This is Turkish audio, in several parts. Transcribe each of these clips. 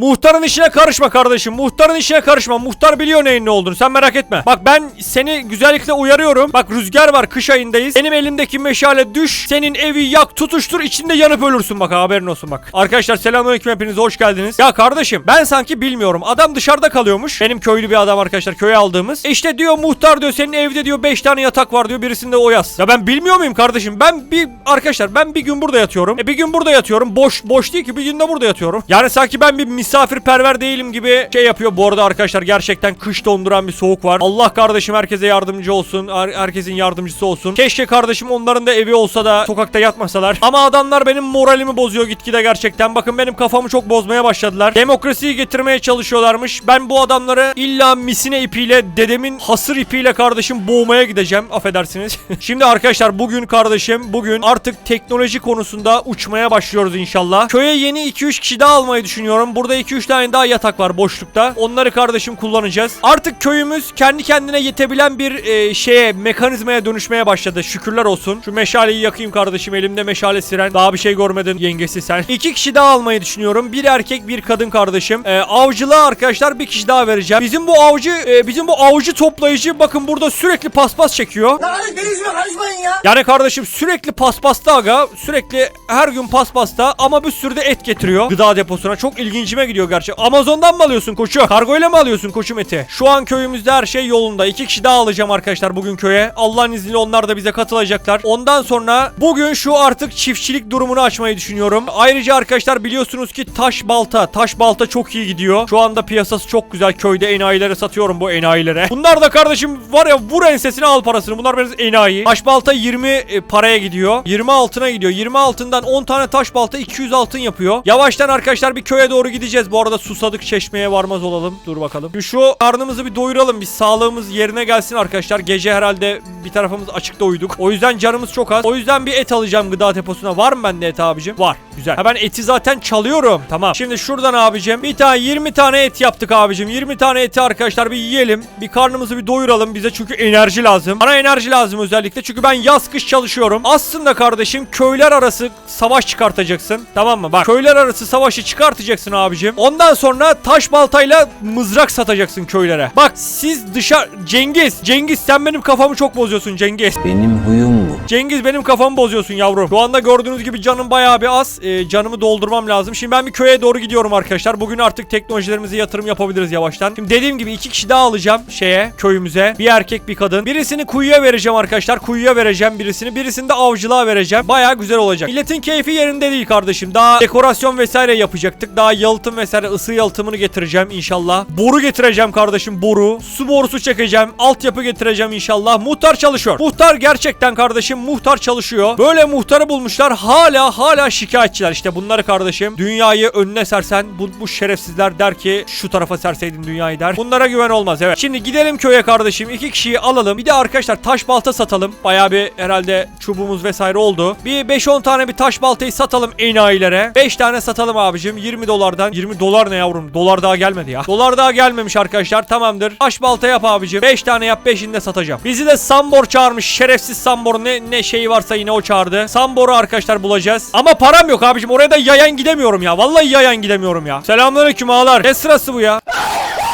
Muhtarın işine karışma kardeşim. Muhtarın işine karışma. Muhtar biliyor neyin ne olduğunu. Sen merak etme. Bak ben seni güzellikle uyarıyorum. Bak rüzgar var. Kış ayındayız. Benim elimdeki meşale düş. Senin evi yak tutuştur. içinde yanıp ölürsün bak haberin olsun bak. Arkadaşlar selamünaleyküm hepiniz hoş geldiniz. Ya kardeşim ben sanki bilmiyorum. Adam dışarıda kalıyormuş. Benim köylü bir adam arkadaşlar köye aldığımız. E işte diyor muhtar diyor senin evde diyor 5 tane yatak var diyor. Birisinde o yaz. Ya ben bilmiyor muyum kardeşim? Ben bir arkadaşlar ben bir gün burada yatıyorum. E bir gün burada yatıyorum. Boş boş değil ki bir gün de burada yatıyorum. Yani sanki ben bir misafirperver değilim gibi şey yapıyor. Bu arada arkadaşlar gerçekten kış donduran bir soğuk var. Allah kardeşim herkese yardımcı olsun. Her- herkesin yardımcısı olsun. Keşke kardeşim onların da evi olsa da sokakta yatmasalar. Ama adamlar benim moralimi bozuyor gitgide gerçekten. Bakın benim kafamı çok bozmaya başladılar. Demokrasiyi getirmeye çalışıyorlarmış. Ben bu adamları illa misine ipiyle dedemin hasır ipiyle kardeşim boğmaya gideceğim. Affedersiniz. Şimdi arkadaşlar bugün kardeşim bugün artık teknoloji konusunda uçmaya başlıyoruz inşallah. Köye yeni 2-3 kişi daha almayı düşünüyorum. Burada 2-3 tane daha yatak var boşlukta. Onları kardeşim kullanacağız. Artık köyümüz kendi kendine yetebilen bir e, şeye mekanizmaya dönüşmeye başladı. Şükürler olsun. Şu meşaleyi yakayım kardeşim. Elimde meşale siren. Daha bir şey görmedin yengesi sen. İki kişi daha almayı düşünüyorum. Bir erkek bir kadın kardeşim. E, avcılığa arkadaşlar bir kişi daha vereceğim. Bizim bu avcı e, bizim bu avcı toplayıcı bakın burada sürekli paspas çekiyor. Lan hadi denizime karışmayın ya. Yani kardeşim sürekli paspasta aga. Sürekli her gün paspasta ama bir sürü de et getiriyor gıda deposuna. Çok ilgincime gidiyor gerçi. Amazon'dan mı alıyorsun koçu? Kargoyla mı alıyorsun koçum eti? Şu an köyümüzde her şey yolunda. İki kişi daha alacağım arkadaşlar bugün köye. Allah'ın izniyle onlar da bize katılacaklar. Ondan sonra bugün şu artık çiftçilik durumunu açmayı düşünüyorum. Ayrıca arkadaşlar biliyorsunuz ki taş balta. Taş balta çok iyi gidiyor. Şu anda piyasası çok güzel. Köyde enayilere satıyorum bu enayilere. Bunlar da kardeşim var ya vur ensesine al parasını. Bunlar biraz enayi. Taş balta 20 e, paraya gidiyor. 20 altına gidiyor. 20 altından 10 tane taş balta 200 altın yapıyor. Yavaştan arkadaşlar bir köye doğru gideceğiz. Bu arada susadık çeşmeye varmaz olalım. Dur bakalım. Şu, şu karnımızı bir doyuralım. Bir sağlığımız yerine gelsin arkadaşlar. Gece herhalde bir tarafımız açıkta uyuduk. O yüzden canımız çok az. O yüzden bir et alacağım gıda deposuna. Var mı bende et abicim? Var. Güzel. Ha ben eti zaten çalıyorum. Tamam. Şimdi şuradan abicim bir tane 20 tane et yaptık abicim. 20 tane eti arkadaşlar bir yiyelim. Bir karnımızı bir doyuralım. Bize çünkü enerji lazım. Bana enerji lazım özellikle. Çünkü ben yaz kış çalışıyorum. Aslında kardeşim köyler arası savaş çıkartacaksın. Tamam mı? Bak köyler arası savaşı çıkartacaksın abicim. Ondan sonra taş baltayla mızrak satacaksın köylere. Bak siz dışarı Cengiz. Cengiz sen benim kafamı çok bozuyorsun Cengiz. Benim huyum. Cengiz benim kafamı bozuyorsun yavrum. Şu anda gördüğünüz gibi canım bayağı bir az. Ee, canımı doldurmam lazım. Şimdi ben bir köye doğru gidiyorum arkadaşlar. Bugün artık teknolojilerimize yatırım yapabiliriz yavaştan. Şimdi dediğim gibi iki kişi daha alacağım şeye köyümüze. Bir erkek bir kadın. Birisini kuyuya vereceğim arkadaşlar. Kuyuya vereceğim birisini. Birisini de avcılığa vereceğim. Bayağı güzel olacak. Milletin keyfi yerinde değil kardeşim. Daha dekorasyon vesaire yapacaktık. Daha yalıtım vesaire ısı yalıtımını getireceğim inşallah. Boru getireceğim kardeşim boru. Su borusu çekeceğim. Altyapı getireceğim inşallah. Muhtar çalışıyor. Muhtar gerçekten kardeşim muhtar çalışıyor. Böyle muhtarı bulmuşlar. Hala hala şikayetçiler. İşte bunları kardeşim. Dünyayı önüne sersen bu, bu şerefsizler der ki şu tarafa serseydin dünyayı der. Bunlara güven olmaz evet. Şimdi gidelim köye kardeşim. İki kişiyi alalım. Bir de arkadaşlar taş balta satalım. Bayağı bir herhalde çubuğumuz vesaire oldu. Bir 5-10 tane bir taş baltayı satalım enayilere. 5 tane satalım abicim. 20 dolardan. 20 dolar ne yavrum? Dolar daha gelmedi ya. Dolar daha gelmemiş arkadaşlar. Tamamdır. Taş balta yap abicim. 5 tane yap 5'ini de satacağım. Bizi de Sambor çağırmış. Şerefsiz Sambor ne ne şeyi varsa yine o çağırdı. Sambor'u arkadaşlar bulacağız. Ama param yok abicim. Oraya da yayan gidemiyorum ya. Vallahi yayan gidemiyorum ya. Selamünaleyküm ağalar. Ne sırası bu ya?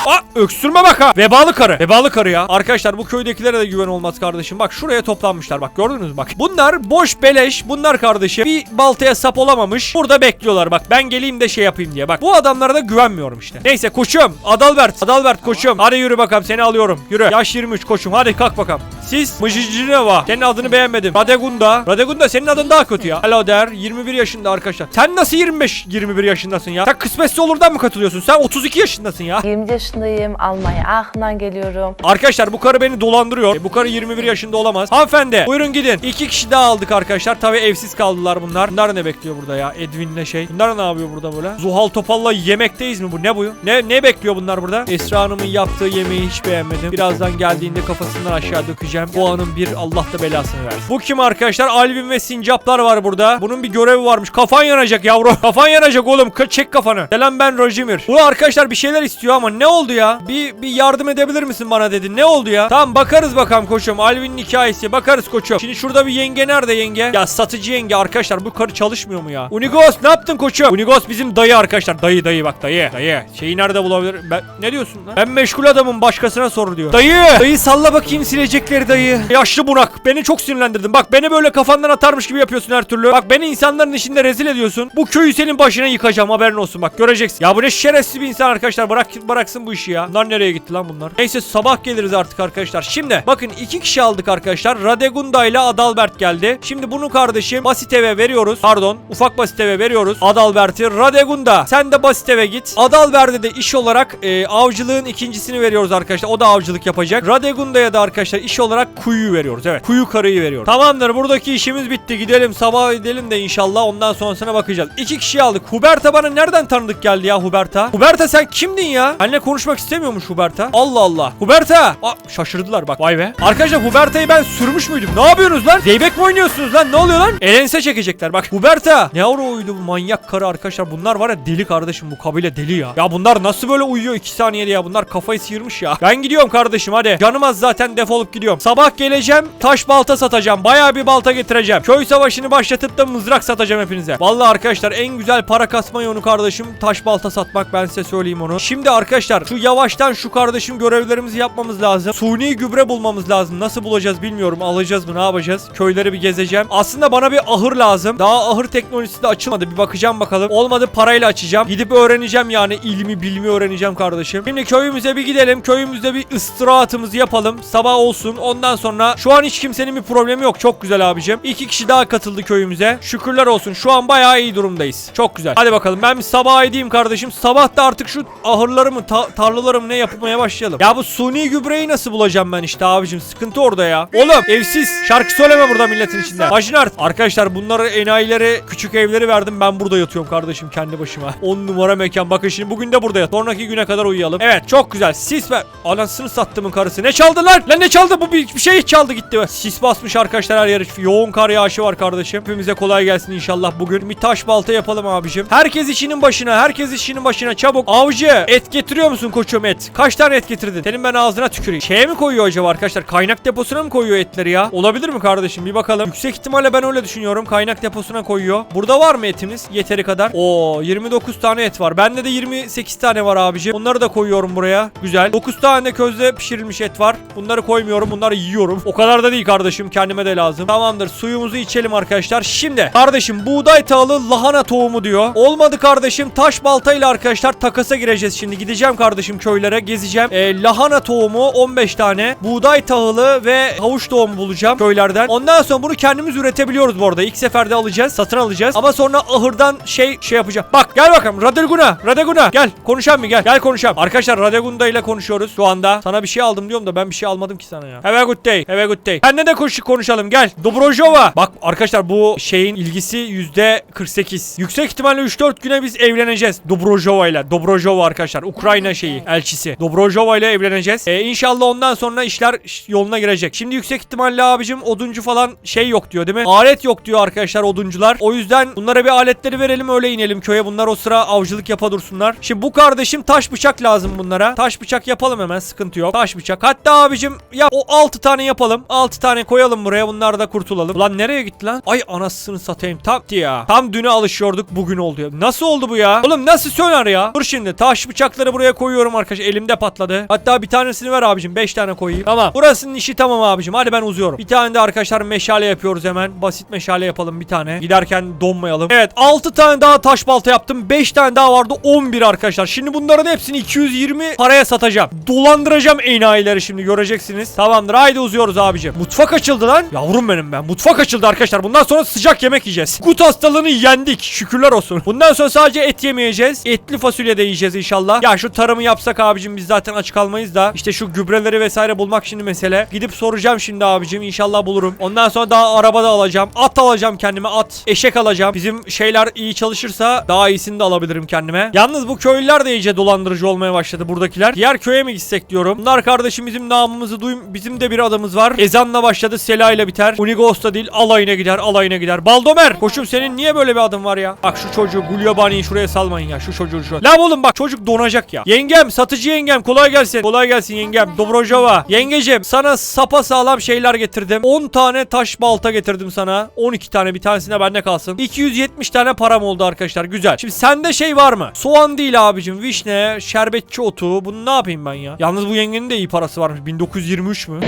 Aa öksürme bak ha. Vebalı karı. Vebalı karı ya. Arkadaşlar bu köydekilere de güven olmaz kardeşim. Bak şuraya toplanmışlar. Bak gördünüz mü bak. Bunlar boş beleş. Bunlar kardeşim bir baltaya sap olamamış. Burada bekliyorlar bak. Ben geleyim de şey yapayım diye. Bak bu adamlara da güvenmiyorum işte. Neyse koçum. Adalbert. Adalbert koçum. Hadi yürü bakalım seni alıyorum. Yürü. Yaş 23 koçum. Hadi kalk bakalım. Siz Mıcıcıneva. Senin adını beğenmedim. Radegunda. Radegunda senin adın daha kötü ya. Hello der. 21 yaşında arkadaşlar. Sen nasıl 25 21 yaşındasın ya? Sen kısmetse olurdan mı katılıyorsun? Sen 32 yaşındasın ya. 20 yaşındayım. Almanya Aachen'dan geliyorum. Arkadaşlar bu karı beni dolandırıyor. E, bu karı 21 yaşında olamaz. Hanımefendi buyurun gidin. İki kişi daha aldık arkadaşlar. Tabi evsiz kaldılar bunlar. Bunlar ne bekliyor burada ya? Edwin'le şey. Bunlar ne yapıyor burada böyle? Zuhal Topal'la yemekteyiz mi bu? Ne bu? Ne ne bekliyor bunlar burada? Esra Hanım'ın yaptığı yemeği hiç beğenmedim. Birazdan geldiğinde kafasından aşağı dökeceğim. Bu anın bir Allah da belasını versin. Bu kim arkadaşlar? Alvin ve sincaplar var burada. Bunun bir görevi varmış. Kafan yanacak yavru. Kafan yanacak oğlum. Çek kafanı. Selam ben Rojimir. Bu arkadaşlar bir şeyler istiyor ama ne oldu? Oldu ya? Bir bir yardım edebilir misin bana dedi. Ne oldu ya? Tamam bakarız bakalım koçum. Alvin'in hikayesi. Bakarız koçum. Şimdi şurada bir yenge nerede yenge? Ya satıcı yenge arkadaşlar bu karı çalışmıyor mu ya? Unigos ne yaptın koçum? Unigos bizim dayı arkadaşlar. Dayı dayı bak dayı. Dayı. Şeyi nerede bulabilir? Ben ne diyorsun lan? Ben meşgul adamım başkasına sor diyor. Dayı. Dayı salla bakayım silecekleri dayı. Yaşlı bunak. Beni çok sinirlendirdin. Bak beni böyle kafandan atarmış gibi yapıyorsun her türlü. Bak beni insanların içinde rezil ediyorsun. Bu köyü senin başına yıkacağım haberin olsun bak göreceksin. Ya bu ne şerefsiz bir insan arkadaşlar. Bırak bıraksın bu işi ya. Bunlar nereye gitti lan bunlar? Neyse sabah geliriz artık arkadaşlar. Şimdi bakın iki kişi aldık arkadaşlar. Radegunda ile Adalbert geldi. Şimdi bunu kardeşim Basitev'e veriyoruz. Pardon ufak Basitev'e veriyoruz. Adalbert'i. Radegunda sen de Basitev'e git. Adalbert'e de iş olarak e, avcılığın ikincisini veriyoruz arkadaşlar. O da avcılık yapacak. Radegunda'ya da arkadaşlar iş olarak kuyuyu veriyoruz. Evet kuyu karıyı veriyoruz. Tamamdır buradaki işimiz bitti. Gidelim sabah edelim de inşallah ondan sonrasına bakacağız. İki kişi aldık. Huberta bana nereden tanıdık geldi ya Huberta? Huberta sen kimdin ya? Benimle konuşmak istemiyormuş Huberta. Allah Allah. Huberta. Aa, şaşırdılar bak. Vay be. Arkadaşlar Huberta'yı ben sürmüş müydüm? Ne yapıyorsunuz lan? Zeybek mi oynuyorsunuz lan? Ne oluyor lan? Elense çekecekler bak. Huberta. Ne avro uyudu bu manyak karı arkadaşlar. Bunlar var ya deli kardeşim bu kabile deli ya. Ya bunlar nasıl böyle uyuyor 2 saniyede ya? Bunlar kafayı sıyırmış ya. Ben gidiyorum kardeşim hadi. Canım az zaten defolup gidiyorum. Sabah geleceğim. Taş balta satacağım. Bayağı bir balta getireceğim. Köy savaşını başlatıp da mızrak satacağım hepinize. Vallahi arkadaşlar en güzel para kasma yolu kardeşim taş balta satmak ben size söyleyeyim onu. Şimdi arkadaşlar şu yavaştan şu kardeşim görevlerimizi yapmamız lazım. Suni gübre bulmamız lazım. Nasıl bulacağız bilmiyorum. Alacağız mı ne yapacağız? Köyleri bir gezeceğim. Aslında bana bir ahır lazım. Daha ahır teknolojisi de açılmadı. Bir bakacağım bakalım. Olmadı parayla açacağım. Gidip öğreneceğim yani ilmi bilmi öğreneceğim kardeşim. Şimdi köyümüze bir gidelim. Köyümüzde bir istirahatımızı yapalım. Sabah olsun. Ondan sonra şu an hiç kimsenin bir problemi yok. Çok güzel abicim. İki kişi daha katıldı köyümüze. Şükürler olsun. Şu an bayağı iyi durumdayız. Çok güzel. Hadi bakalım ben bir sabah edeyim kardeşim. Sabah da artık şu ahırlarımı, ta- tarlalarımı ne yapmaya başlayalım. Ya bu suni gübreyi nasıl bulacağım ben işte abicim? Sıkıntı orada ya. Oğlum evsiz. Şarkı söyleme burada milletin içinde. Majinart. Arkadaşlar bunları enayilere küçük evleri verdim. Ben burada yatıyorum kardeşim kendi başıma. 10 numara mekan. Bakın şimdi bugün de burada yat. Sonraki güne kadar uyuyalım. Evet çok güzel. Sis ver. Anasını sattımın karısı. Ne çaldı lan? Ne çaldı? Bu bir, bir şey çaldı gitti. Sis basmış arkadaşlar her yere. Yoğun kar yağışı var kardeşim. Hepimize kolay gelsin inşallah bugün. Bir taş balta yapalım abicim. Herkes işinin başına. Herkes işinin başına. Çabuk. Avcı. Et getiriyor musun koçum et? Kaç tane et getirdin? Senin ben ağzına tüküreyim. Şeye mi koyuyor acaba arkadaşlar? Kaynak deposuna mı koyuyor etleri ya? Olabilir mi kardeşim? Bir bakalım. Yüksek ihtimalle ben öyle düşünüyorum. Kaynak deposuna koyuyor. Burada var mı etimiz? Yeteri kadar. Oo 29 tane et var. Bende de 28 tane var abicim. Onları da koyuyorum buraya. Güzel. 9 tane de közde pişirilmiş et var. Bunları koymuyorum. Bunları yiyorum. O kadar da değil kardeşim. Kendime de lazım. Tamamdır. Suyumuzu içelim arkadaşlar. Şimdi kardeşim buğday tahılı lahana tohumu diyor. Olmadı kardeşim. Taş baltayla arkadaşlar takasa gireceğiz şimdi. Gideceğim kardeşim köylere gezeceğim. Ee, lahana tohumu 15 tane. Buğday tahılı ve havuç tohumu bulacağım köylerden. Ondan sonra bunu kendimiz üretebiliyoruz bu arada. İlk seferde alacağız. Satın alacağız. Ama sonra ahırdan şey şey yapacağım. Bak gel bakalım. Radeguna. Radeguna. Gel. Konuşalım mı? Gel. Gel konuşalım. Arkadaşlar Radegunda ile konuşuyoruz şu anda. Sana bir şey aldım diyorum da ben bir şey almadım ki sana ya. Have a good day. Have a good day. Seninle de konuş konuşalım. Gel. Dobrojova. Bak arkadaşlar bu şeyin ilgisi %48. Yüksek ihtimalle 3-4 güne biz evleneceğiz. Dobrojova ile. Dobrojova arkadaşlar. Ukrayna şeyi. Elçisi. Dobrojova ile evleneceğiz. Ee, inşallah ondan sonra işler yoluna girecek. Şimdi yüksek ihtimalle abicim oduncu falan şey yok diyor değil mi? Alet yok diyor arkadaşlar oduncular. O yüzden bunlara bir aletleri verelim öyle inelim köye. Bunlar o sıra avcılık yapa dursunlar. Şimdi bu kardeşim taş bıçak lazım bunlara. Taş bıçak yapalım hemen sıkıntı yok. Taş bıçak. Hatta abicim ya o 6 tane yapalım. 6 tane koyalım buraya. Bunlar da kurtulalım. Ulan nereye gitti lan? Ay anasını satayım. Tam ya. Tam düne alışıyorduk bugün oldu ya. Nasıl oldu bu ya? Oğlum nasıl söner ya? Dur şimdi taş bıçakları buraya koyuyorum arkadaşlar. Elimde patladı. Hatta bir tanesini ver abicim. 5 tane koyayım. Tamam. Burasının işi tamam abicim. Hadi ben uzuyorum. Bir tane de arkadaşlar meşale yapıyoruz hemen. Basit meşale yapalım bir tane. Giderken donmayalım. Evet 6 tane daha taş balta yaptım. 5 tane daha vardı. 11 arkadaşlar. Şimdi bunların hepsini 220 paraya satacağım. Dolandıracağım enayileri şimdi göreceksiniz. Tamamdır. Haydi uzuyoruz abicim. Mutfak açıldı lan. Yavrum benim ben. Mutfak açıldı arkadaşlar. Bundan sonra sıcak yemek yiyeceğiz. Gut hastalığını yendik. Şükürler olsun. Bundan sonra sadece et yemeyeceğiz. Etli fasulye de yiyeceğiz inşallah. Ya şu tarımı yapsak abicim biz zaten aç kalmayız da. İşte şu gübreleri vesaire bulmak şimdi mesele. Gidip soracağım şimdi abicim. İnşallah bulurum. Ondan sonra daha araba da alacağım. At alacağım kendime. At. Eşek alacağım. Bizim şeyler iyi çalışırsa daha iyisini de alabilirim kendime. Yalnız bu köylüler de iyice dolandırıcı olmaya başladı buradakiler. Diğer köye mi gitsek diyorum. Bunlar kardeşim bizim namımızı duyum. Bizim de bir adamız var. Ezanla başladı. Sela ile biter. Unigos'ta değil. Alayına gider. Alayına gider. Baldomer. Koşum senin niye böyle bir adın var ya? Bak şu çocuğu Gulyabani'yi şuraya salmayın ya. Şu çocuğu şu. La oğlum bak çocuk donacak ya. Yenge Yengem satıcı yengem kolay gelsin. Kolay gelsin yengem. Dobrojova. Yengecim sana sapa sağlam şeyler getirdim. 10 tane taş balta getirdim sana. 12 tane bir tanesine bende kalsın. 270 tane param oldu arkadaşlar. Güzel. Şimdi sende şey var mı? Soğan değil abicim. Vişne, şerbetçi otu. Bunu ne yapayım ben ya? Yalnız bu yengenin de iyi parası varmış. 1923 mü?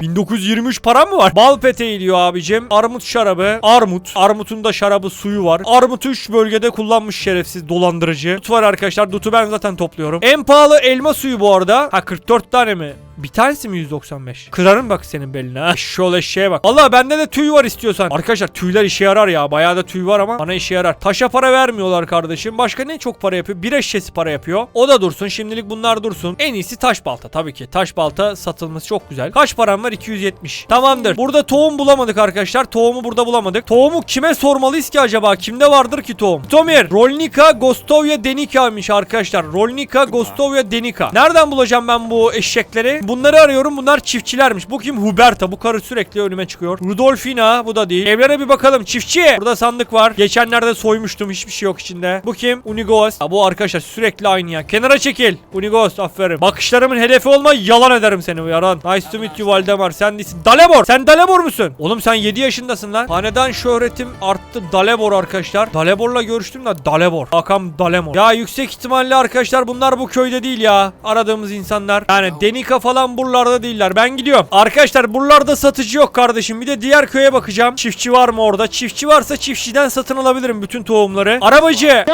1923 para mı var? Bal peteği diyor abicim. Armut şarabı. Armut. Armutun da şarabı suyu var. Armutu 3 bölgede kullanmış şerefsiz dolandırıcı. Dut var arkadaşlar. Dutu ben zaten topluyorum. En pahalı elma suyu bu arada. Ha 44 tane mi? Bir tanesi mi 195? Kırarım bak senin beline ha. Şöyle şeye bak. Allah bende de tüy var istiyorsan. Arkadaşlar tüyler işe yarar ya. Bayağı da tüy var ama bana işe yarar. Taşa para vermiyorlar kardeşim. Başka ne çok para yapıyor? Bir eşyesi para yapıyor. O da dursun. Şimdilik bunlar dursun. En iyisi taş balta tabii ki. Taş balta satılması çok güzel. Kaç param var? 270. Tamamdır. Burada tohum bulamadık arkadaşlar. Tohumu burada bulamadık. Tohumu kime sormalıyız ki acaba? Kimde vardır ki tohum? Tomir. Rolnika Gostovya Denika'ymış arkadaşlar. Rolnika Gostovya Denika. Nereden bulacağım ben bu eşekleri? Bunları arıyorum. Bunlar çiftçilermiş. Bu kim? Huberta. Bu karı sürekli önüme çıkıyor. Rudolfina. Bu da değil. Evlere bir bakalım. Çiftçi. Burada sandık var. Geçenlerde soymuştum. Hiçbir şey yok içinde. Bu kim? Unigos. Ha, bu arkadaşlar sürekli aynı ya. Kenara çekil. Unigos. Aferin. Bakışlarımın hedefi olma. Yalan ederim seni yaran. Nice to meet you Valdemar. Sen değilsin. Dalebor. Sen Dalebor musun? Oğlum sen 7 yaşındasın lan. Hanedan şöhretim arttı. Dalebor arkadaşlar. Dalebor'la görüştüm de Dalebor. Akam Dalemor. Ya yüksek ihtimalle arkadaşlar bunlar bu köyde değil ya. Aradığımız insanlar. Yani Denika falan buralarda değiller. Ben gidiyorum. Arkadaşlar buralarda satıcı yok kardeşim. Bir de diğer köye bakacağım. Çiftçi var mı orada? Çiftçi varsa çiftçiden satın alabilirim bütün tohumları. Arabacı.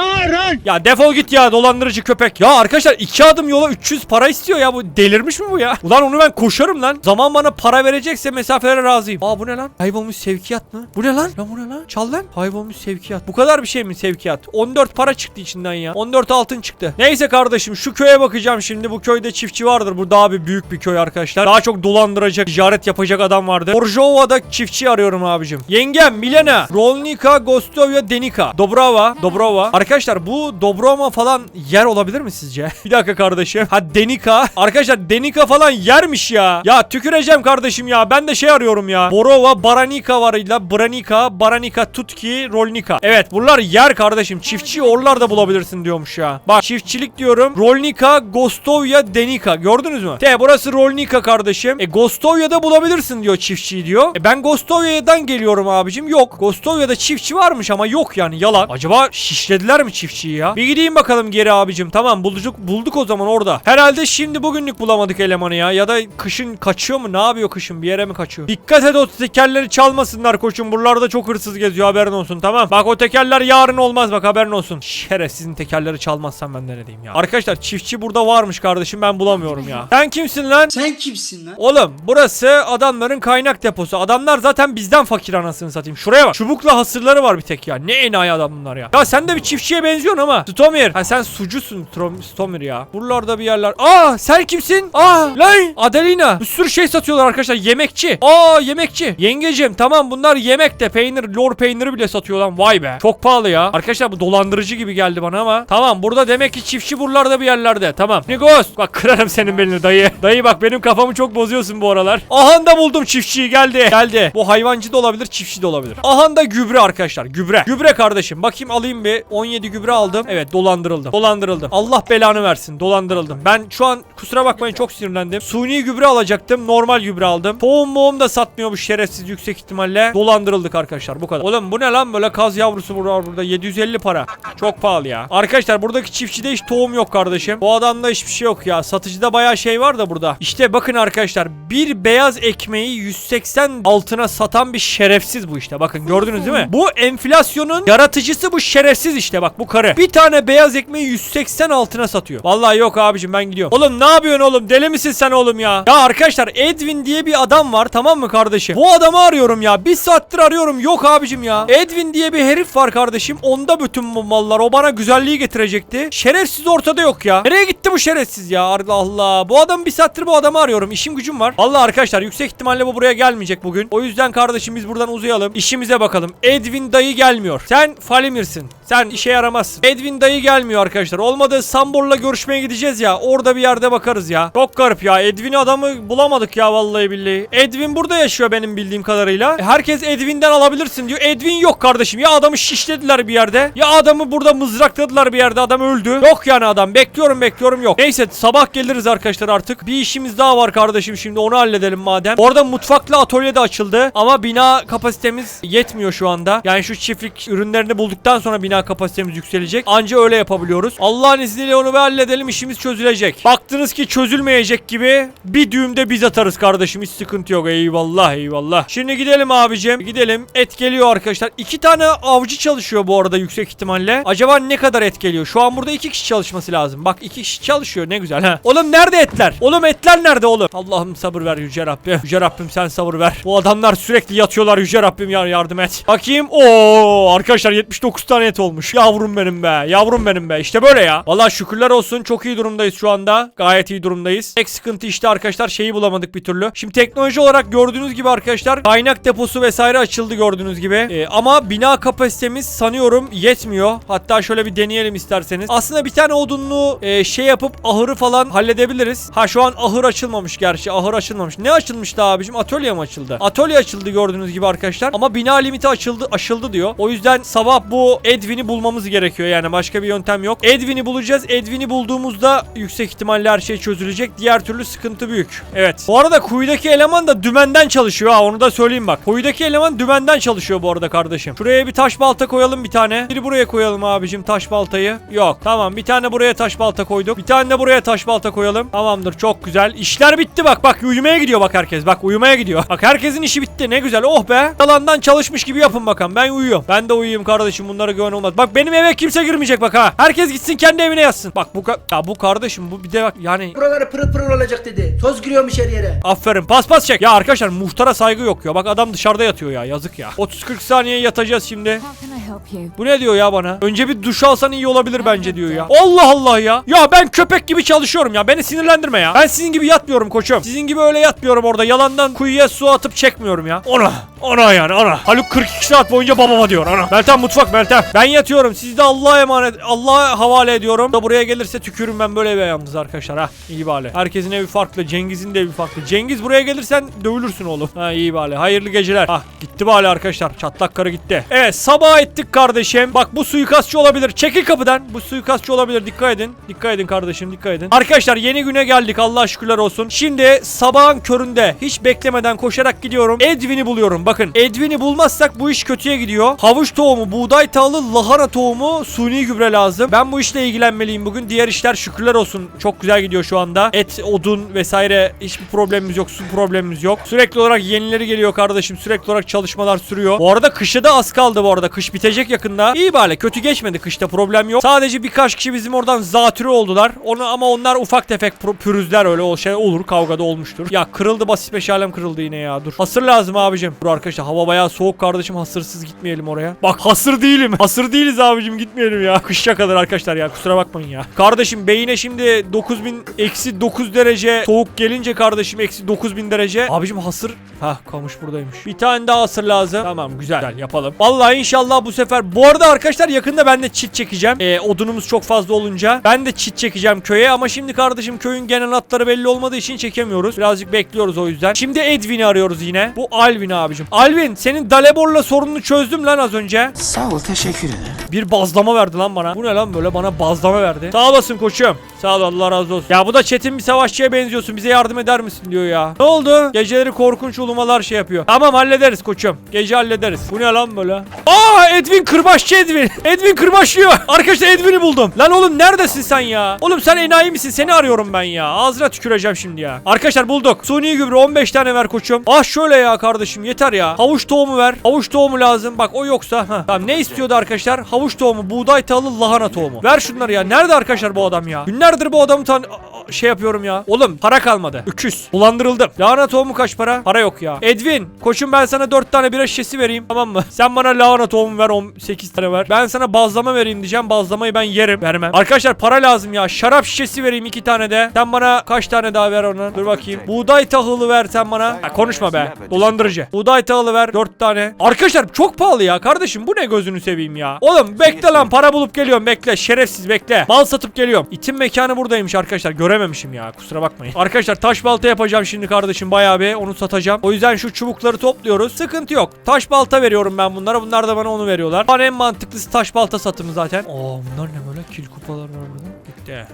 Ya defol git ya dolandırıcı köpek. Ya arkadaşlar iki adım yola 300 para istiyor ya. Bu delirmiş mi bu ya? Ulan onu ben koşarım lan. Zaman bana para verecekse mesafelere razıyım. Aa bu ne lan? Kaybolmuş sevkiyat mı? Bu ne lan? Lan bu ne lan? Çal lan. Kaybolmuş sevkiyat. Bu kadar bir şey mi sevkiyat? 14 para çıktı içinden ya. 14 altın çıktı. Neyse kardeşim şu köye bakacağım şimdi. Bu köyde çiftçi vardır. Bu daha bir büyük bir köy arkadaşlar. Daha çok dolandıracak, ticaret yapacak adam vardı. Orjova'da çiftçi arıyorum abicim. Yengem Milena. Rolnika Gostovya Denika. Dobrava. Dobrova. Arkadaşlar bu Dobroma falan yer olabilir mi sizce? bir dakika kardeşim. Ha Denika. Arkadaşlar Denika falan yermiş ya. Ya tüküreceğim kardeşim ya. Ben de şey arıyorum ya. Borova Baranika var illa. Branika, Baranika, Tutki, Rolnika. Evet bunlar yer kardeşim. Çiftçi oralarda bulabilirsin diyormuş ya. Bak çiftçilik diyorum. Rolnika, Gostovya, Denika. Gördünüz mü? Te burası Rolnika kardeşim. E Gostovya'da bulabilirsin diyor çiftçiyi diyor. E ben Gostovya'dan geliyorum abicim. Yok. Gostovya'da çiftçi varmış ama yok yani yalan. Acaba şişlediler mi çiftçiyi ya? Bir gideyim bakalım geri abicim. Tamam bulduk bulduk o zaman orada. Herhalde şimdi bugünlük bulamadık elemanı ya. Ya da kışın kaçıyor mu? Ne yapıyor kışın? Bir yere mi kaçıyor? Dikkat et o tekerleri çalmasınlar koçum. Buralarda çok hırsız geziyor haberin olsun tamam. Bak o tekerler yarın olmaz bak haberin olsun. Şerefsizin tekerleri çalmazsan ben ne ya. Arkadaşlar çiftçi burada varmış kardeşim ben bulamıyorum ya. Sen kimsin lan? Sen kimsin lan? Oğlum burası adamların kaynak deposu. Adamlar zaten bizden fakir anasını satayım. Şuraya bak. Çubukla hasırları var bir tek ya. Ne enayi adam bunlar ya. Ya sen de bir çiftçiye benziyorsun ama. Stomir. Ha sen sucusun Trom- Stomir ya. Buralarda bir yerler. Aa sen kimsin? Aa lan Adelina. Bir sürü şey satıyorlar arkadaşlar. Yemekçi. Aa yemekçi. Yengecim tamam bunlar yemek de peynir. Lor peyniri bile satıyor lan. Vay be. Çok pahalı ya. Arkadaşlar bu dolandırıcı gibi geldi bana ama. Tamam burada demek ki çiftçi buralarda bir yerlerde. Tamam. Nigos. Bak kırarım senin belini dayı. Dayı bak benim kafamı çok bozuyorsun bu aralar. Aha da buldum çiftçiyi geldi. Geldi. Bu hayvancı da olabilir çiftçi de olabilir. Aha da gübre arkadaşlar. Gübre. Gübre kardeşim. Bakayım alayım bir. 17 gübre aldım. Evet dolandırıldım. Dolandırıldım. Allah belanı versin. Dolandırıldım. Ben şu an kusura bakmayın çok sinirlendim. Suni gübre alacaktım. Normal gübre aldım. Tohum moğum da satmıyor bu şerefsiz yüksek ihtimalle. Dolandırıldık arkadaşlar bu kadar. Oğlum bu ne lan böyle kaz yavrusu burada, burada 750 para. Çok pahalı ya. Arkadaşlar buradaki çiftçide hiç tohum yok kardeşim. Bu adamda hiçbir şey yok ya. Satıcıda bayağı şey var da burada. İşte bakın arkadaşlar bir beyaz ekmeği 180 altına satan bir şerefsiz bu işte. Bakın gördünüz değil mi? Bu enflasyonun yaratıcısı bu şerefsiz işte bak bu karı. Bir tane beyaz ekmeği 180 altına satıyor. Vallahi yok abicim ben gidiyorum. Oğlum ne yapıyorsun oğlum? Deli misin sen oğlum ya? Ya arkadaşlar Edwin diye bir adam var tamam mı kardeşim? Bu adamı arıyorum ya. Bir saattir arıyorum. Yok abicim ya. Edwin diye bir herif var kardeşim. Onda bütün bu mallar. O bana güzelliği getirecekti. Şerefsiz ortada yok ya. Nereye gitti bu şerefsiz ya? Allah Allah. Bu adam bir saattir bu adamı arıyorum. İşim gücüm var. Vallahi arkadaşlar yüksek ihtimalle bu buraya gelmeyecek bugün. O yüzden kardeşim biz buradan uzayalım. İşimize bakalım. Edwin dayı gelmiyor. Sen Falimir'sin. Sen işe yaramazsın. Edwin dayı gelmiyor arkadaşlar. Olmadı Sambor'la görüşmeye gideceğiz ya. Orada bir yerde bakarız ya. Çok garip ya. Edwin adamı bulamadık ya vallahi billahi. Edwin burada yaşıyor benim bildiğim kadarıyla. E, Herkes Edwin'den alabilirsin diyor. Edwin yok kardeşim. Ya adamı şişlediler bir yerde. Ya adamı burada mızrakladılar bir yerde. Adam öldü. Yok yani adam. Bekliyorum bekliyorum yok. Neyse sabah geliriz arkadaşlar artık. Bir işimiz daha var kardeşim şimdi onu halledelim madem. Orada mutfakla atölye de açıldı. Ama bina kapasitemiz yetmiyor şu anda. Yani şu çiftlik ürünlerini bulduktan sonra bina kapasitemiz yükselecek. Anca öyle yapabiliyoruz. Allah'ın izniyle onu bir halledelim işimiz çözülecek. Baktınız ki çözülmeyecek gibi bir düğümde biz atarız kardeşim. Hiç sıkıntı yok. Eyvallah eyvallah. Şimdi gidelim abicim. Gidelim. Et geliyor arkadaşlar. İki tane avcı çalışıyor bu arada yüksek ihtimalle. Acaba ne kadar et geliyor? Şu an burada iki kişi çalışması lazım. Bak iki kişi çalışıyor. Ne güzel ha. Oğlum nerede etler? Oğlum etler nerede oğlum? Allah'ım sabır ver Yüce Rabbim. Yüce Rabbim sen sabır ver. Bu adamlar sürekli yatıyorlar Yüce Rabbim ya yardım et. Bakayım. Oo arkadaşlar 79 tane et olmuş. Yavrum benim be. Yavrum benim be. İşte böyle ya. Valla şükürler olsun. Çok iyi durumdayız şu anda. Gayet iyi durumdayız. Tek sıkıntı işte arkadaşlar şeyi bulamadık bir türlü. Şimdi teknoloji olarak gördüğünüz gibi arkadaşlar kaynak deposu vesaire açıldı gördüğünüz gibi. Ee, ama bina kapasitemiz sanıyorum yetmiyor. Hatta şöyle bir deneyelim isterseniz. Aslında bir tane odunlu e, şey yapıp ahırı falan halledebiliriz. Ha şu an ahır açılmamış gerçi. Ahır açılmamış. Ne açılmıştı abicim? Atölye mi açıldı? Atölye açıldı gördüğünüz gibi arkadaşlar. Ama bina limiti açıldı, aşıldı diyor. O yüzden sabah bu Edwin'i bulmamız gerekiyor. Yani başka bir yöntem yok. Edwin'i bulacağız. Edwin'i bulduğumuzda yüksek ihtimalle her şey çözülecek. Diğer türlü sıkıntı büyük. Evet. Bu arada kuyudaki eleman da dümenden çalışıyor ha. Onu da söyleyeyim bak. Kuyudaki eleman dümenden çalışıyor bu arada kardeşim. Şuraya bir taş balta koyalım bir tane. Biri buraya koyalım abicim taş baltayı. Yok. Tamam bir tane buraya taş balta koyduk. Bir tane de buraya taş balta koyalım. Tamamdır çok güzel. İşler bitti bak bak uyumaya gidiyor bak herkes. Bak uyumaya gidiyor. Bak herkesin işi bitti. Ne güzel. Oh be. Yalandan çalışmış gibi yapın bakalım. Ben uyuyorum. Ben de uyuyayım kardeşim. Bunlara güven olmaz. Bak benim eve kimse girmeyecek bak ha. Herkes gitsin kendi evine yatsın. Bak bu ka- ya bu kardeşim bu bir de bak yani Buraları pırıl pırıl olacak dedi. Toz giriyormuş her yere. Aferin pas pas çek. Ya arkadaşlar muhtara saygı yok ya. Bak adam dışarıda yatıyor ya yazık ya. 30-40 saniye yatacağız şimdi. How can I help you? Bu ne diyor ya bana? Önce bir duş alsan iyi olabilir bence diyor ya. Allah Allah ya. Ya ben köpek gibi çalışıyorum ya. Beni sinirlendirme ya. Ben sizin gibi yatmıyorum koçum. Sizin gibi öyle yatmıyorum orada. Yalandan kuyuya su atıp çekmiyorum ya. Ona. Ona yani ona. Haluk 42 saat boyunca babama diyor ona. Meltem mutfak Meltem. Ben yatıyorum. Siz de Allah'a emanet. Allah'a havale ediyorum. Da buraya gelirse tükürüm ben böyle eve yalnız arkadaşlar ha. İyi bari. Herkesin evi farklı. Cengiz'in de evi farklı. Cengiz buraya gelirsen dövülürsün oğlum. Ha iyi bari. Hayırlı geceler. Ah gitti bari arkadaşlar. Çatlak karı gitti. Evet sabah ettik kardeşim. Bak bu suikastçı olabilir. Çekil kapıdan. Bu suikastçı olabilir. Dikkat edin. Dikkat edin kardeşim. Dikkat edin. Arkadaşlar yeni güne geldik. Allah şükürler olsun. Şimdi sabahın köründe hiç beklemeden koşarak gidiyorum. Edwin'i buluyorum. Bakın Edwin'i bulmazsak bu iş kötüye gidiyor. Havuç tohumu, buğday tahılı, lahana tohumu, suni gübre lazım. Ben bu işle ilgilenmeliyim bugün. Diğer işler şükürler olsun. Çok güzel gidiyor şu anda. Et, odun vesaire hiçbir problemimiz yok. Su problemimiz yok. Sürekli olarak yenileri geliyor kardeşim. Sürekli olarak çalışmalar sürüyor. Bu arada kışa da az kaldı bu arada. Kış bitecek yakında. İyi bari kötü geçmedi kışta problem yok. Sadece birkaç kişi bizim oradan zatürre oldular. Onu ama onlar ufak tefek pürüzler öyle o şey olur. Kavgada olmuştur. Ya kırıldı basit meşalem kırıldı yine ya. Dur. Hasır lazım abicim. Dur arkadaşlar hava bayağı soğuk kardeşim. Hasırsız gitmeyelim oraya. Bak hasır değilim. Hasır değiliz abicim gitmeyelim ya. Kışa kadar arkadaşlar ya. Kusura bakmayın ya. Kardeşim beyine şimdi 9000 eksi 9 derece soğuk gelince kardeşim eksi 9000 derece. Abicim hasır. Hah kamış buradaymış. Bir tane daha hasır lazım. Tamam güzel, güzel yapalım. Vallahi inşallah bu sefer. Bu arada arkadaşlar yakında ben de çit çekeceğim. Ee, odunumuz çok fazla olunca. Ben de çit çekeceğim köye ama şimdi kardeşim köyün genel hatları belli olmadığı için çekemiyoruz. Birazcık bekliyoruz o yüzden. Şimdi Edwin'i arıyoruz yine. Bu Alvin abicim. Alvin senin Dalebor'la sorununu çözdüm lan az önce. Sağ ol teşekkür ederim. Bir bazlama verdi lan bana. Bu ne lan böyle bana bazlama verdi. Sağ olasın koçum. Sağ ol Allah razı olsun. Ya bu da çetin bir savaşçıya benziyorsun. Bize yardım eder misin diyor ya. Ne oldu? Geceleri korkunç ulumalar şey yapıyor. Tamam hallederiz koçum. Gece hallederiz. Bu ne lan böyle? Aa Edwin kırbaççı Edwin. Edwin kırbaçlıyor. Arkadaşlar Edwin'i buldum. Lan oğlum neredesin sen ya? Oğlum sen enayi misin? Seni arıyorum ben ya. Ağzına tüküreceğim şimdi ya. Arkadaşlar bulduk. Suni gübre 15 tane ver koçum. Ah şöyle ya kardeşim yeter ya. Havuç tohumu ver. Havuç tohumu lazım. Bak o yoksa. Heh. Tamam ne istiyordu arkadaşlar? Havuç tohumu, buğday tahılı, lahana tohumu. Ver şunları ya. Nerede arkadaşlar bu adam ya? Günlerdir bu adamı tan şey yapıyorum ya. Oğlum para kalmadı. Öküz. Dolandırıldım. Lahana tohumu kaç para? Para yok ya. Edwin koçum ben sana 4 tane bira şişesi vereyim. Tamam mı? Sen bana lahana tohumu ver 18 tane ver. Ben sana bazlama vereyim diyeceğim. Bazlamayı ben yerim. Vermem. Arkadaşlar para lazım ya. Şarap şişesi vereyim 2 tane de. Sen bana kaç tane daha ver ona? Dur bakayım. Buğday tahılı ver sen bana. Ha, konuşma be. Dolandırıcı. Buğday tahılı ver 4 tane. Arkadaşlar çok pahalı ya. Kardeşim bu ne gözünü seveyim ya. Oğlum bekle lan para bulup geliyorum bekle. Şerefsiz bekle. Mal satıp geliyorum. İtin mekanı buradaymış arkadaşlar. Görememişim ya. Kusura bakmayın. Arkadaşlar taş balta yapacağım şimdi kardeşim bayağı bir. Onu satacağım. O yüzden şu çubukları topluyoruz. Sıkıntı yok. Taş balta veriyorum ben bunlara. Bunlar da bana onu veriyorlar. Bana en mantıklısı taş balta satımı zaten. Aa bunlar ne böyle? Kil kupalar var burada. Gitti.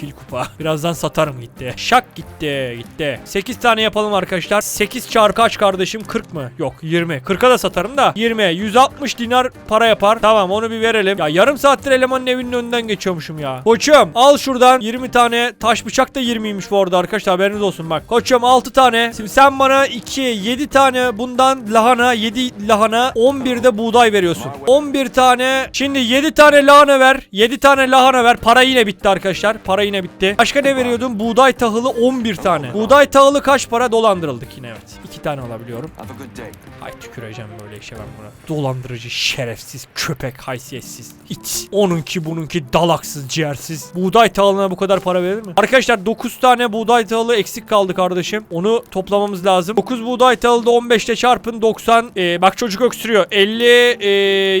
Kil kupa. Birazdan satarım gitti. Şak gitti. Gitti. 8 tane yapalım arkadaşlar. 8 çarpı kaç kardeşim? 40 mı? Yok 20. 40'a da satarım da. 20. 160 dinar para yapar. Tamam onu bir verelim. Ya yarım saattir elemanın evinin önünden geçiyormuşum ya. Koçum al şuradan 20 tane taş bıçak da 20'ymiş bu arada arkadaşlar haberiniz olsun bak. Koçum 6 tane. Şimdi sen bana 2 7 tane bundan lahana 7 lahana 11 de buğday veriyorsun. 11 tane. Şimdi 7 tane lahana ver. 7 tane lahana ver. Para yine bitti arkadaşlar. Para yine bitti. Başka ne veriyordum? Buğday tahılı 11 tane. Buğday tahılı kaç para? Dolandırıldık yine evet. 2 tane alabiliyorum. Have a good day. Ay tüküreceğim böyle işe ben buna. Dolandırıcı, şerefsiz, köpek, haysiyetsiz, it. Onunki bununki dalaksız, ciğersiz. Buğday tahılına bu kadar para verir mi? Arkadaşlar 9 tane buğday tahılı eksik kaldı kardeşim. Onu toplamamız lazım. 9 buğday tahılı da 15 ile çarpın 90. Ee, bak çocuk öksürüyor. 50 ee,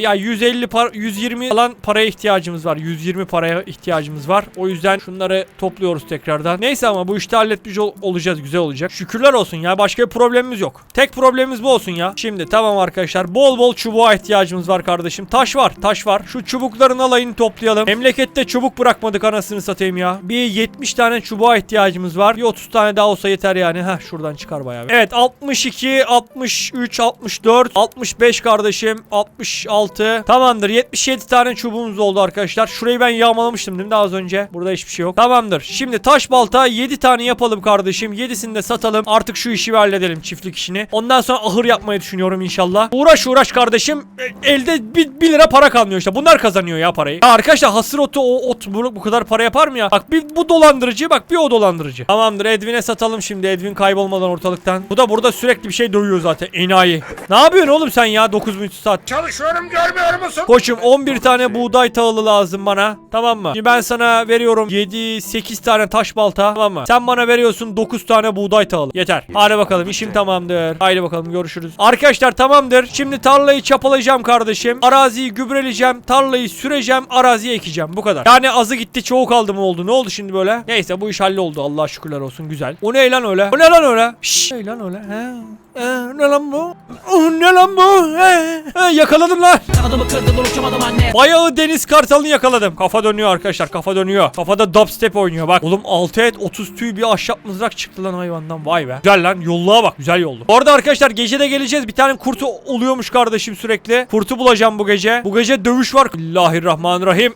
ya 150 par 120 falan paraya ihtiyacımız var. 120 paraya ihtiyacımız var. O yüzden şunları topluyoruz tekrardan. Neyse ama bu işte halletmiş ol- olacağız. Güzel olacak. Şükürler olsun ya. Başka bir problemimiz yok. Tek problemimiz bu olsun ya. Şimdi tamam arkadaşlar. Bol bol çubuğa ihtiyacımız var kardeşim. Taş var. Taş var. Şu çubukların alayını toplayalım. Memlekette çubuk bırakmadık anasını satayım ya. Bir 70 tane çubuğa ihtiyacımız var. Bir 30 tane daha olsa yeter yani. Heh şuradan çıkar bayağı. Evet 62, 63, 64, 65 kardeşim. 66. Tamamdır. 77 tane çubuğumuz oldu arkadaşlar. Şurayı ben yağmalamıştım değil mi daha az önce? Burada hiçbir şey yok. Tamamdır. Şimdi taş balta 7 tane yapalım kardeşim. 7'sini de satalım. Artık şu işi halledelim çiftlik işini. Ondan sonra ahır yapmayı düşünüyorum inşallah. Uğraş uğraş kardeşim. E, Elde 1 lira para kalmıyor işte. Bunlar kazanıyor ya parayı. Ya arkadaşlar hasır otu o ot bu, bu kadar para yapar mı ya? Bak bir bu dolandırıcı bak bir o dolandırıcı. Tamamdır Edwin'e satalım şimdi. Edwin kaybolmadan ortalıktan. Bu da burada sürekli bir şey dövüyor zaten. Enayi. Ne yapıyorsun oğlum sen ya 9 saat? Çalışıyorum görmüyor musun? Koçum 11 tane buğday tahılı lazım bana. Tamam mı? Şimdi ben sana veriyorum 7 8 tane taş balta. Tamam mı? Sen bana veriyorsun 9 tane buğday tahılı. Yeter. Hadi bakalım işim tamamdır. Haydi bakalım görüşürüz. Arkadaşlar tamamdır. Şimdi tarlayı çapalayacağım kardeşim. Araziyi gübreleyeceğim. Tarlayı süreceğim. Araziye ekeceğim. Bu kadar. Yani azı gitti çoğu kaldı mı oldu? Ne oldu şimdi böyle? Neyse bu iş halloldu. Allah şükürler olsun. Güzel. O ne lan öyle? O ne lan öyle? Şşş. Ne lan öyle? He. Ee, ne lan bu? Oh, ne lan bu? He. He, yakaladım lan. Adamı kırdın uçamadım anne. Bayağı deniz kartalını yakaladım. Kafa dönüyor arkadaşlar kafa dönüyor. Kafada dubstep oynuyor bak. Oğlum 6 et 30 tüy bir ahşap mızrak çıktı lan hayvandan. Vay be. Güzel lan yolluğa bak. Güzel yollu. Bu arada arkadaşlar gece de geleceğiz. Bir tane kurtu oluyormuş kardeşim sürekli. Kurtu bulacağım bu gece. Bu gece dövüş var. Bismillahirrahmanirrahim.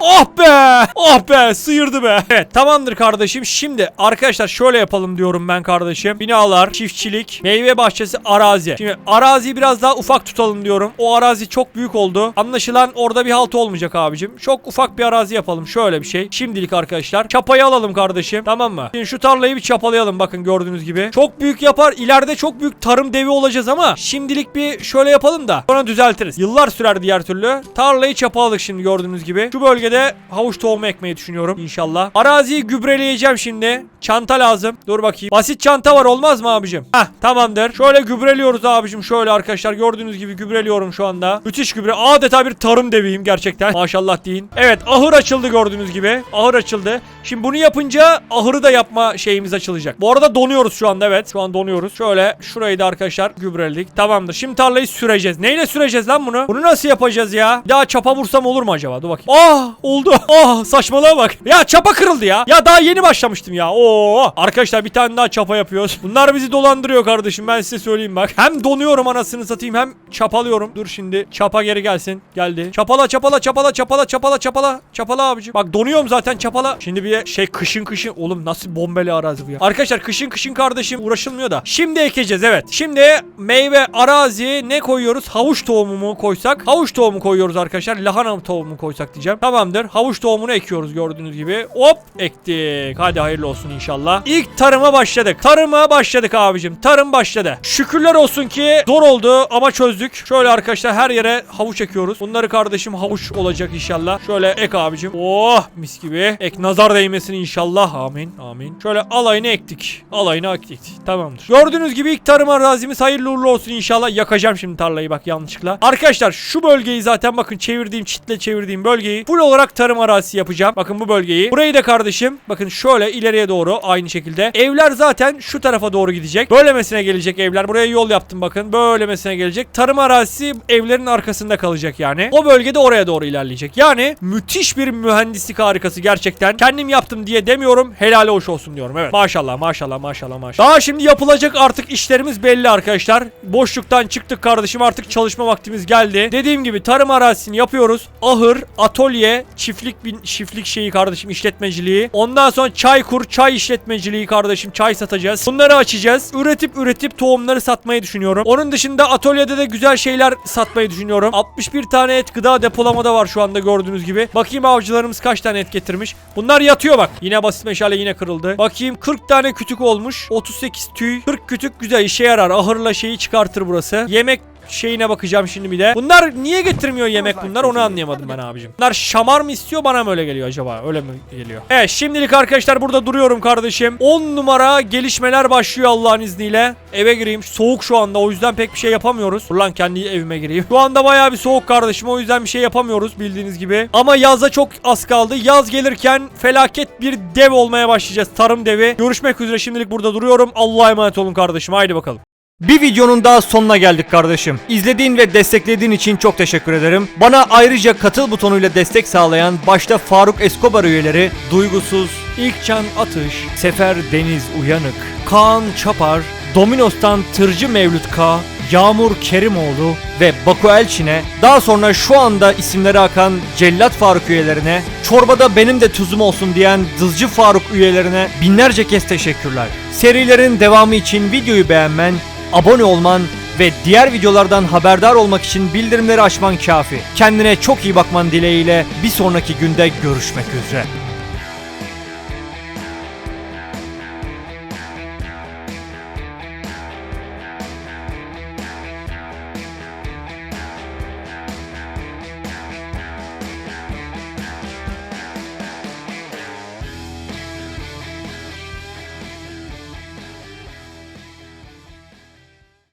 Oh be! Oh be! Sıyırdı be. Evet tamamdır kardeşim. Şimdi arkadaşlar şöyle yapalım diyorum ben kardeşim. Binalar, çiftçilik, meyve bahçesi, arazi. Şimdi araziyi biraz daha ufak tutalım diyorum. O arazi çok büyük oldu. Anlaşılan orada bir halt olmayacak abicim. Çok ufak bir arazi yapalım. Şöyle bir şey. Şimdilik arkadaşlar. Çapayı alalım kardeşim. Tamam mı? Şimdi şu tarlayı bir çapalayalım bakın gördüğünüz gibi. Çok büyük yapar. İleride çok büyük tarım devi olacağız ama şimdilik bir şöyle yapalım da sonra düzeltiriz. Yıllar sürer diğer türlü. Tarlayı çapaladık şimdi gördüğünüz gibi. Şu bölgede havuç tohumu ekmeyi düşünüyorum inşallah. Araziyi gübreleyeceğim şimdi. Çanta lazım. Dur bakayım. Basit çanta var olmaz mı abicim? Hah tamamdır. Şöyle gübreliyoruz abicim. Şöyle arkadaşlar gördüğünüz gibi gübreliyorum şu anda. Müthiş gübre. Adeta bir tarım deviyim gerçekten. Maşallah deyin. Evet ahır açıldı gördüğünüz gibi. Ahır açıldı. Şimdi bunu yapınca ahırı da yapma şeyimiz açılacak. Bu arada donuyoruz şu anda evet. Şu an donuyoruz. Şöyle şurayı da arkadaşlar gübreledik. Tamamdır. Şimdi tarlayı süreceğiz. Neyle süreceğiz lan bunu? Bunu nasıl yapacağız ya? Bir daha çapa vursam olur mu acaba? Dur bakayım. Ah oldu. Ah saçmalığa bak. Ya çapa kırıldı ya. Ya daha yeni başlamıştım ya. Oo. Arkadaşlar bir tane daha çapa yapıyoruz. Bunlar bizi dolandırıyor kardeşim. Ben size söyleyeyim bak. Hem donuyorum anasını satayım hem çapalıyorum. Dur şimdi çapa geri gelsin. Geldi. Çapala çapala çapala çapala çapala çapala. Çapala abicim. Bak donuyorum zaten çapala. Şimdi bir şey kışın kışın. Oğlum nasıl bombeli arazi bu ya. Arkadaşlar kışın kışın kardeşim uğraşılmıyor da. Şimdi ekeceğiz evet. Şimdi meyve arazi ne koyuyoruz? Havuç tohumu mu koysak? Havuç tohumu koyuyoruz arkadaşlar. Lahana tohumu koysak diyeceğim. Tamam Tamamdır. Havuç tohumunu ekiyoruz gördüğünüz gibi. Hop ektik. Hadi hayırlı olsun inşallah. İlk tarıma başladık. Tarıma başladık abicim. Tarım başladı. Şükürler olsun ki zor oldu ama çözdük. Şöyle arkadaşlar her yere havuç ekiyoruz. Bunları kardeşim havuç olacak inşallah. Şöyle ek abicim. Oh mis gibi. Ek nazar değmesin inşallah. Amin. Amin. Şöyle alayını ektik. Alayını ektik. Tamamdır. Gördüğünüz gibi ilk tarım arazimiz hayırlı uğurlu olsun inşallah. Yakacağım şimdi tarlayı bak yanlışlıkla. Arkadaşlar şu bölgeyi zaten bakın çevirdiğim çitle çevirdiğim bölgeyi full olarak tarım arazisi yapacağım. Bakın bu bölgeyi. Burayı da kardeşim bakın şöyle ileriye doğru aynı şekilde. Evler zaten şu tarafa doğru gidecek. Böylemesine gelecek evler. Buraya yol yaptım bakın. Böylemesine gelecek. Tarım arazisi evlerin arkasında kalacak yani. O bölgede oraya doğru ilerleyecek. Yani müthiş bir mühendislik harikası gerçekten. Kendim yaptım diye demiyorum. Helal hoş olsun diyorum. Evet. Maşallah maşallah maşallah maşallah. Daha şimdi yapılacak artık işlerimiz belli arkadaşlar. Boşluktan çıktık kardeşim artık çalışma vaktimiz geldi. Dediğim gibi tarım arazisini yapıyoruz. Ahır, atölye, çiftlik bin çiftlik şeyi kardeşim işletmeciliği. Ondan sonra çaykur, çay işletmeciliği kardeşim çay satacağız. Bunları açacağız. Üretip üretip tohumları satmayı düşünüyorum. Onun dışında atölyede de güzel şeyler satmayı düşünüyorum. 61 tane et gıda depolamada var şu anda gördüğünüz gibi. Bakayım avcılarımız kaç tane et getirmiş. Bunlar yatıyor bak. Yine basit meşale yine kırıldı. Bakayım 40 tane kütük olmuş. 38 tüy. 40 kütük güzel işe yarar. Ahırla şeyi çıkartır burası. Yemek şeyine bakacağım şimdi bir de. Bunlar niye getirmiyor yemek bunlar onu anlayamadım ben abicim. Bunlar şamar mı istiyor bana mı öyle geliyor acaba? Öyle mi geliyor? Evet şimdilik arkadaşlar burada duruyorum kardeşim. 10 numara gelişmeler başlıyor Allah'ın izniyle. Eve gireyim. Soğuk şu anda o yüzden pek bir şey yapamıyoruz. Dur lan kendi evime gireyim. Şu anda bayağı bir soğuk kardeşim o yüzden bir şey yapamıyoruz bildiğiniz gibi. Ama yaza çok az kaldı. Yaz gelirken felaket bir dev olmaya başlayacağız. Tarım devi. Görüşmek üzere şimdilik burada duruyorum. Allah'a emanet olun kardeşim. Haydi bakalım. Bir videonun daha sonuna geldik kardeşim. İzlediğin ve desteklediğin için çok teşekkür ederim. Bana ayrıca katıl butonuyla destek sağlayan başta Faruk Escobar üyeleri Duygusuz, İlkcan Atış, Sefer Deniz Uyanık, Kaan Çapar, Dominos'tan Tırcı Mevlüt K, Yağmur Kerimoğlu ve Baku Elçin'e, daha sonra şu anda isimleri akan Cellat Faruk üyelerine, çorbada benim de tuzum olsun diyen Dızcı Faruk üyelerine binlerce kez teşekkürler. Serilerin devamı için videoyu beğenmen, abone olman ve diğer videolardan haberdar olmak için bildirimleri açman kafi. Kendine çok iyi bakman dileğiyle bir sonraki günde görüşmek üzere.